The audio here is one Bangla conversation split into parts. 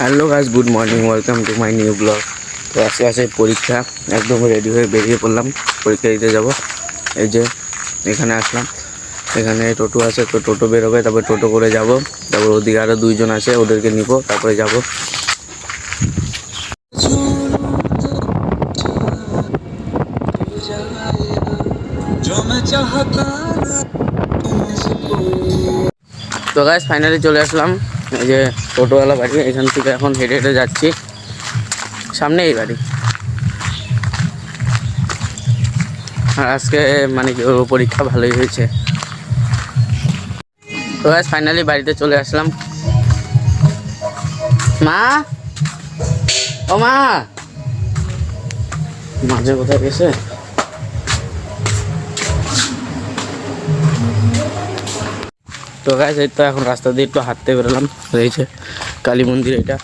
Hello guys good morning welcome to my new blog তো আজকে আছে পরীক্ষা, একদম রেডি হয়ে বেরিয়ে পড়লাম। পরীক্ষা দিতে যাব। এই যে, এখানে আসলাম। এখানে টোটো আছে, তো টোটো বেরোবে, তারপর টোটো করে যাব। তারপর ওদিকে আরও দুইজন আছে, ওদেরকে নিব, তারপরে যাব। তো গাছ ফাইনালি চলে আসলাম। এই যে টোটোওয়ালা বাড়ি, এখান থেকে এখন হেঁটে হেঁটে যাচ্ছি। সামনে এই বাড়ি। আর আজকে মানে কি পরীক্ষা ভালোই হয়েছে। তো গাইস ফাইনালি বাড়িতে চলে আসলাম। মা? ও মা! মাঝে কোথায় গেছে? তো গাছ এই তো এখন রাস্তা দিয়ে একটু হাঁটতে বেরোলাম। রয়েছে কালী মন্দির এটা।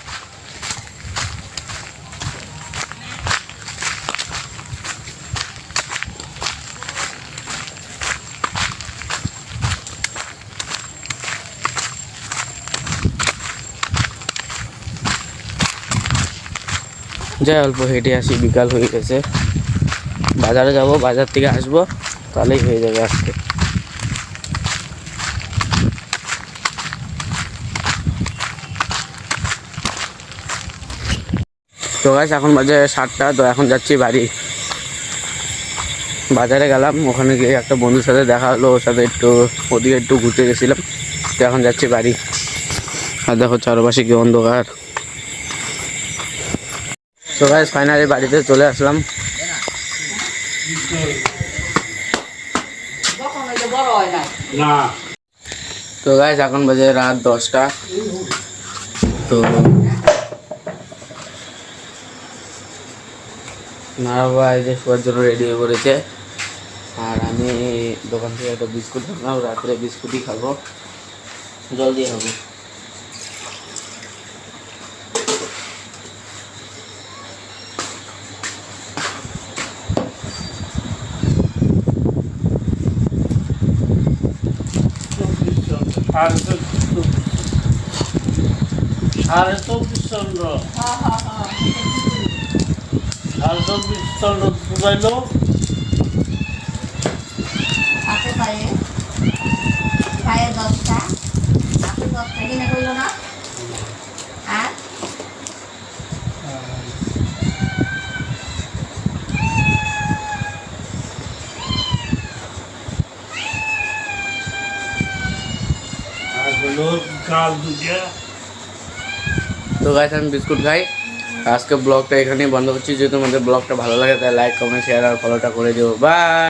যাই অল্প হেঁটে আসি, বিকাল হয়ে গেছে। বাজারে যাব, বাজার থেকে আসব, তাহলেই হয়ে যাবে আজকে। তো গাছ এখন বাজে সাতটা, তো এখন যাচ্ছি বাড়ি। বাজারে গেলাম, ওখানে গিয়ে একটা বন্ধুর সাথে দেখা হলো, ওর সাথে একটু, ওদিকে একটু ঘুরতে গেছিলাম, তো এখন যাচ্ছি বাড়ি। আর দেখো চারপাশে কি অন্ধকার। তো গাছ ফাইনালি বাড়িতে চলে আসলাম। তো গাছ এখন বাজে রাত দশটা। তো বাবা এই যে শোয়ার জন্য রেডি হয়ে পড়েছে। আর আমি দোকান থেকে একটা বিস্কুট আনলাম রাত্রে বিস্কুটই খাব। জল দিয়ে খাব। সাড়ে চব্বিশ চন্দ্র। সাড়ে চব্বিশ চন্দ্র বুঝাইলো হাতে পায়ে পায়ে দশটা হাতে দশটা কিনে করল না আর আর হলো গাল দুটা তো গাছ আমি বিস্কুট খাই আজকে ব্লগটা এখানেই বন্ধ করছি। যদি তোমাদের ব্লগটা ভালো লাগে তাহলে লাইক কমেন্ট শেয়ার আর ফলোটা করে দেবো বাই